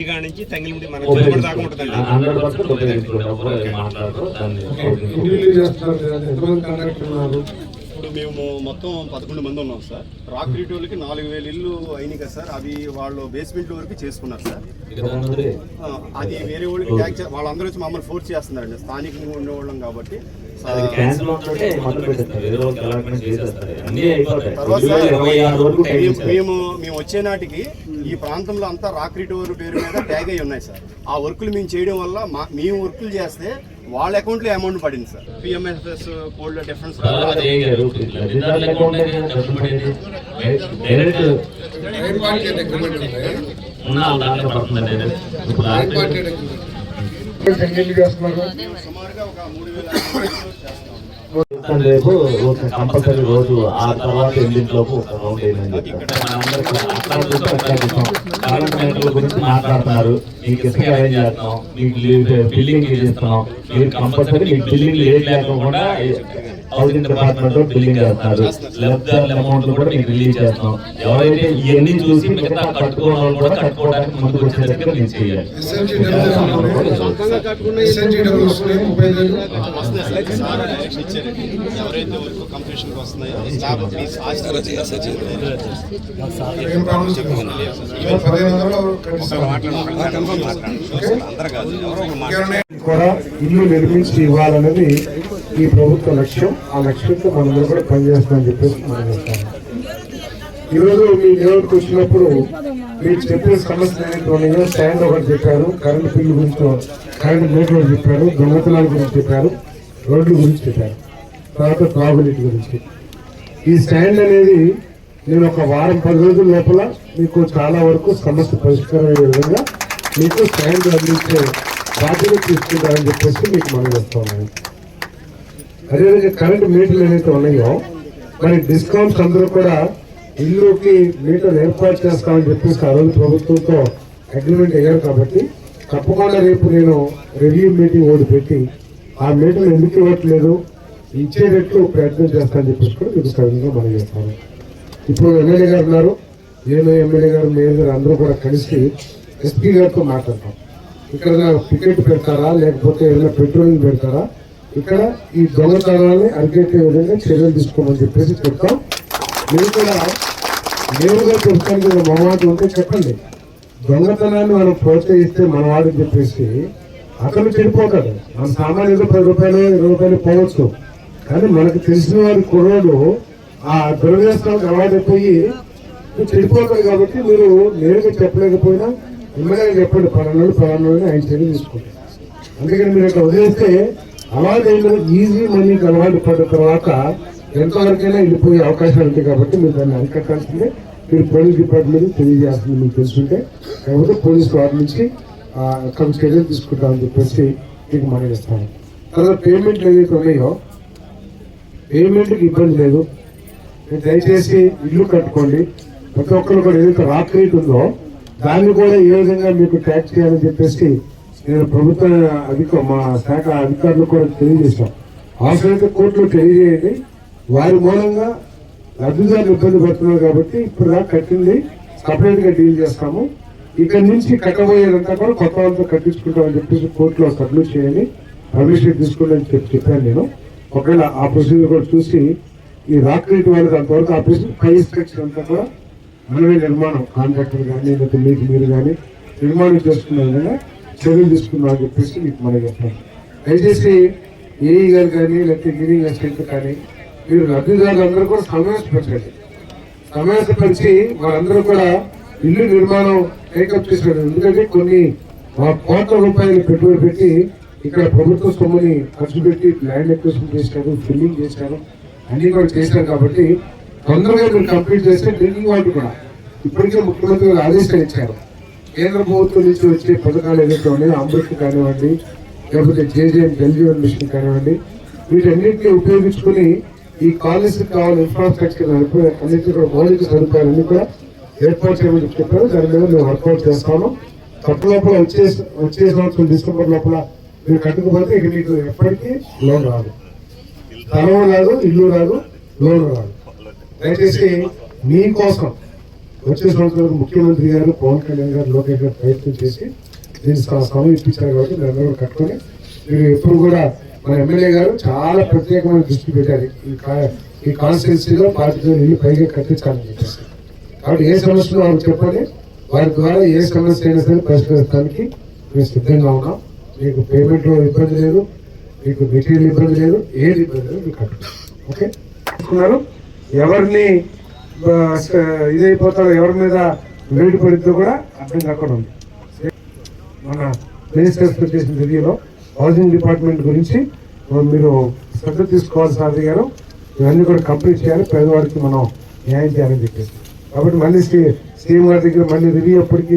నుంచి తంగిలిముడి మన చిలకడ దాకా ఉంటుందండి. హండ్రెడ్ పర్సెంట్ ఉపయోగించుకున్నప్పుడు మాట్లాడుతూ దాన్ని ఇండివిజువల్ చేస్తున్నారు కదా, ఎంతమంది కాంట్రాక్టర్ ఉన్నారు? ఇప్పుడు మేము మొత్తం పదకొండు మంది ఉన్నాం సార్. రాక్ రీటోలకి నాలుగు వేల ఇల్లు అయినాయి కదా సార్. అవి వాళ్ళు బేస్మెంట్ వరకు చేసుకున్నారు సార్. అది వేరే వాళ్ళకి ట్యాక్ వాళ్ళందరూ వచ్చి మమ్మల్ని ఫోర్స్ చేస్తున్నారండి. స్థానికంగా ఉండేవాళ్ళం కాబట్టి. వాళ్ళకి మేము-. మేము వచ్చే నాటికి ఈ ప్రాంతంలో అంతా రాక్ రిటోవర్ పేరు మీద ట్యాగ్ అయి ఉన్నాయి సార్. ఆ వర్కులు మేము చేయడం వల్ల మా మేము వర్కులు చేస్తే వాళ్ళ అకౌంట్లో అమౌంట్ పడింది sir. PMSS cold difference account రేపు ఒక కంపల్సరీ రోజు ఆ తర్వాత ఎనిమిదిలోపు ఒక రౌండ్ వేయమని చెప్పారు. గురించి మాట్లాడుతున్నారు మీకు ఇసుక అరేంజ్ చేస్తాం మీకు బిల్డింగ్ చేస్తున్నాం మీరు కంపల్సరీ మీకు బిల్డింగ్ లేదు లేకుండా హౌసింగ్ డిపార్ట్మెంట్ బిల్డింగ్ చేస్తున్నారు లబ్ధిదారుల అమౌంట్ కూడా మీకు రిలీజ్ చేస్తాం ఎవరైతే ఇవన్నీ చూసి మిగతా కట్టుకోవడం వాళ్ళు కూడా కట్టుకోవడానికి ముందుకు వచ్చేసరికి మీరు చేయాలి ఎవరైతే వస్తున్నాయో కూడా ఇల్లు నిర్మించి ఇవ్వాలన్నది ఈ ప్రభుత్వ లక్ష్యం ఆ లక్ష్యంతో మనందరూ కూడా పనిచేస్తామని చెప్పేసి మనం చెప్తాను ఈరోజు మీ లేఅవుట్కి వచ్చినప్పుడు మీరు చెప్పిన సమస్యలు ఏదైతే స్టాండ్ ఒకటి చెప్పారు కరెంట్ బిల్లు గురించి కరెంట్ మీటర్ చెప్పారు దొంగతనాల గురించి చెప్పారు రోడ్ల గురించి చెప్పారు తర్వాత ప్రాబిలిటీ గురించి. ఈ స్టాండ్ అనేది నేను ఒక వారం పది రోజుల లోపల మీకు చాలా వరకు సమస్య పరిష్కారం అయ్యే విధంగా మీకు స్టాండ్ అందించే బాధ్యత తీసుకుంటారని చెప్పేసి మీకు మనం చెప్తాను అదేవిధంగా కరెంట్ మీటర్లు ఏవైతే ఉన్నాయో మరి డిస్కౌంట్స్ అందరూ కూడా ఇల్లుకి మీటర్లు ఏర్పాటు చేస్తామని చెప్పేసి ఆ రోజు ప్రభుత్వంతో అగ్రిమెంట్ అయ్యారు కాబట్టి తప్పకుండా రేపు నేను రివ్యూ మీటింగ్ ఒకటి పెట్టి ఆ మీటర్లు ఎందుకు ఇవ్వట్లేదు ఇచ్చేటట్లు ప్రయత్నం చేస్తానని చెప్పేసి కూడా మీకు సవిధంగా మనం చేస్తాను. ఇప్పుడు ఎమ్మెల్యే గారు ఉన్నారు నేను ఎమ్మెల్యే గారు మేయర్ గారు అందరూ కూడా కలిసి ఎస్పీ గారితో మాట్లాడతాం. ఇక్కడ టికెట్ పెడతారా లేకపోతే ఏదైనా పెట్రోలింగ్ పెడతారా ఇక్కడ ఈ దొంగతనాన్ని అరికెట్టే విధంగా చర్యలు తీసుకోమని చెప్పేసి చెప్తాం. మీరు కూడా నేరుగా చెప్తాను కదా ఉంటే చెప్పండి. దొంగతనాన్ని మనం ప్రోత్సహిస్తే మన వాడని చెప్పేసి అతను చెడిపోతాడు. మన సామాన్య పది రూపాయలు ఇరవై రూపాయలు పోవచ్చు. కానీ మనకు తెలిసిన వారి కుర్రోడు ఆ దురవ్యవస్థలకు అలవాటైపోయి చెడిపోతాడు కాబట్టి మీరు నేరుగా చెప్పలేకపోయినా ఎమ్మెల్యే చెప్పండి. పలానా పలానా ఆయన చర్య తీసుకుంటారు అందుకని మీరు అక్కడ వదిలేస్తే అలాగే ఈజీ మనీకి అలవాటు పడిన తర్వాత ఎంతవరకైనా వెళ్ళిపోయే అవకాశాలు ఉంటాయి కాబట్టి మీరు దాన్ని అరికట్టాల్సిందే. మీరు పోలీస్ డిపార్ట్మెంట్ తెలియజేస్తుంది మీకు తెలుసుంటే కాబట్టి పోలీస్ వారి నుంచి కొన్ని చర్యలు తీసుకుంటామని చెప్పేసి మీకు మనం ఇస్తాను తర్వాత పేమెంట్లు ఏదైతే ఉన్నాయో పేమెంట్కి ఇబ్బంది లేదు. మీరు దయచేసి ఇల్లు కట్టుకోండి. ప్రతి ఒక్కరు కూడా ఏదైతే రాక్ రేట్ ఉందో దాన్ని కూడా ఏ విధంగా మీకు ట్యాక్స్ చేయాలని చెప్పేసి నేను ప్రభుత్వ అధిక మా శాఖ అధికారులు కూడా తెలియజేశాం. అవసరమైతే కోర్టులో తెలియజేయండి. వారి మూలంగా లబ్ధిదారులు ఇబ్బంది పడుతున్నారు కాబట్టి ఇప్పుడు దాకా కట్టింది. సపరేట్గా డీల్ చేస్తాము. ఇక్కడ నుంచి కట్టబోయేదంతా కూడా కొత్త వాళ్ళతో కట్టించుకుంటామని చెప్పేసి కోర్టులో సబ్మిట్ చేయండి. పర్మిషన్ తీసుకోండి అని చెప్పి చెప్పాను నేను. ఒకవేళ ఆ ప్రొసీజర్ కూడా చూసి ఈ రాక్ రేట్ వాళ్ళకి అంతవరకు ఆపేసి పై స్ట్రక్చర్ అంతా కూడా మనమే నిర్మాణం కాంట్రాక్టర్ కానీ లేకపోతే మీకు మీరు కానీ నిర్మాణం చేసుకున్న విధంగా చర్యలు తీసుకుందాం అని చెప్పేసి మీకు మనం చెప్తాను. దయచేసి ఏఈ గారు కానీ లేకపోతే ఇంజనీరింగ్ అసిస్టెంట్ కానీ మీరు లబ్ధిదారులు అందరూ కూడా సమావేశపరచండి. సమావేశపరిచి వారందరూ కూడా ఇల్లు నిర్మాణం టేకప్ చేశారు ఎందుకంటే కొన్ని కోట్ల రూపాయలు పెట్టుబడి పెట్టి ఇక్కడ ప్రభుత్వ సొమ్ముని ఖర్చు పెట్టి ల్యాండ్ ఎక్విజిషన్ చేశారు ఫిల్లింగ్ చేశారు అన్ని కూడా చేశారు కాబట్టి తొందరగా మీరు కంప్లీట్ చేస్తే డ్రింకింగ్ వాటర్ కూడా ఇప్పటికే ముఖ్యమంత్రి గారు ఆదేశాలు ఇచ్చారు. కేంద్ర ప్రభుత్వం నుంచి వచ్చే పథకాలు ఏదైతే ఉన్నాయో అమృత్ కానివ్వండి లేకపోతే జేజేఎం జల్జీవన్ మిషన్ కానివ్వండి వీటన్నింటినీ ఉపయోగించుకుని ఈ కాలేజీకి కావాలని ఇన్ఫ్రాస్ట్రక్చర్ అన్నింటినీ కూడా మౌలిక సదుపాయాలన్నీ కూడా ఏర్పాటు చేయమని చెప్పారు. దాని మీద మేము వర్కౌట్ చేస్తాము. కొత్త లోపల వచ్చే వచ్చే సంవత్సరం డిసెంబర్ లోపల మీరు కట్టుకుపోతే ఇక మీకు ఎప్పటికీ లోన్ రాదు. స్థలం రాదు ఇల్లు రాదు లోన్ రాదు. దయచేసి మీకోసం వచ్చే సంవత్సరం ముఖ్యమంత్రి గారు పవన్ కళ్యాణ్ గారు లోకేష్ గారు ప్రయత్నం చేసి దీన్ని సమయం ఇప్పించారు కాబట్టి మీరు అందరూ కట్టుకొని మీరు ఎప్పుడు కూడా మన ఎమ్మెల్యే గారు చాలా ప్రత్యేకమైన దృష్టి పెట్టారు. ఈ కా- ఈ కాన్స్టిట్యున్సీలో పార్టీలో ఇల్లు పైగా కట్టించాలని చెప్పేసి. కాబట్టి ఏ సమస్యలు వారు చెప్పండి. వారి ద్వారా ఏ సమస్య అయినా సరే పరిష్కరించడానికి మేము సిద్ధంగా ఉన్నాం. మీకు పేమెంట్ ఇబ్బంది లేదు మీకు మెటీరియల్ ఇబ్బంది లేదు ఏది ఇబ్బంది లేదు మీకు కట్టుకున్నారు ఓకే? ఎవరిని ఇదైపోతాడో ఎవరి మీద వేడి పడిద్దో కూడా అర్థం కాకుండా ఉంది. మన మినిస్టర్స్ చేసిన రివ్యూలో హౌసింగ్ డిపార్ట్మెంట్ గురించి మీరు శ్రద్ధ తీసుకోవాలి సాధి గారు. ఇవన్నీ కూడా కంప్లీట్ చేయాలి. పేదవాడికి మనం న్యాయం చేయాలని చెప్పేసి. కాబట్టి మళ్ళీ శ్రీ- సీఎం గారి దగ్గర మళ్ళీ రివ్యూ అప్పటికి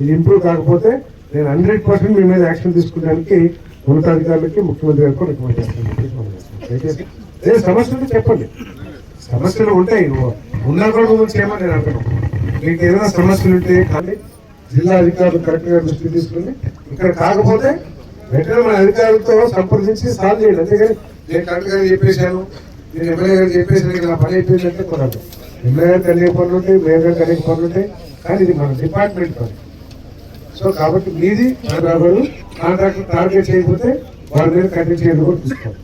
ఇది ఇంప్రూవ్ కాకపోతే నేను హండ్రెడ్ పర్సెంట్ మీ మీద యాక్షన్ తీసుకోవడానికి ఉన్నతాధికారులకి ముఖ్యమంత్రి గారికి రికమెండ్ చేస్తాను. దయచేసి. సమస్యలు చెప్పండి. సమస్యలు ఉంటాయి. ఉన్నా కూడా నువ్వు చేయమని నేను అంటున్నాను మీకు ఏదైనా సమస్యలు ఉంటే కానీ జిల్లా అధికారులు కరెక్ట్గా దృష్టి తీసుకుని ఇక్కడ కాకపోతే వెంటనే మన అధికారులతో సంప్రదించి సాల్వ్ చేయండి. అంతేగాని నేను కరెక్ట్గా చెప్పేశాను. నేను ఎమ్మెల్యే గారు చెప్పేసాను ఇక నా పని అయిపోయిందంటే కొనాలి. ఎమ్మెల్యే గారికి అనేక పనులు ఉంటాయి మేయర్ గారికి అనేక పనులు ఉంటాయి. కానీ ఇది మన డిపార్ట్మెంట్ పని. సో కాబట్టి మీది రాబడు కాంట్రాక్టర్ టార్గెట్ చేయకపోతే వారి మీద కంటిన్యూ చేయాలి కూడా తీసుకోవాలి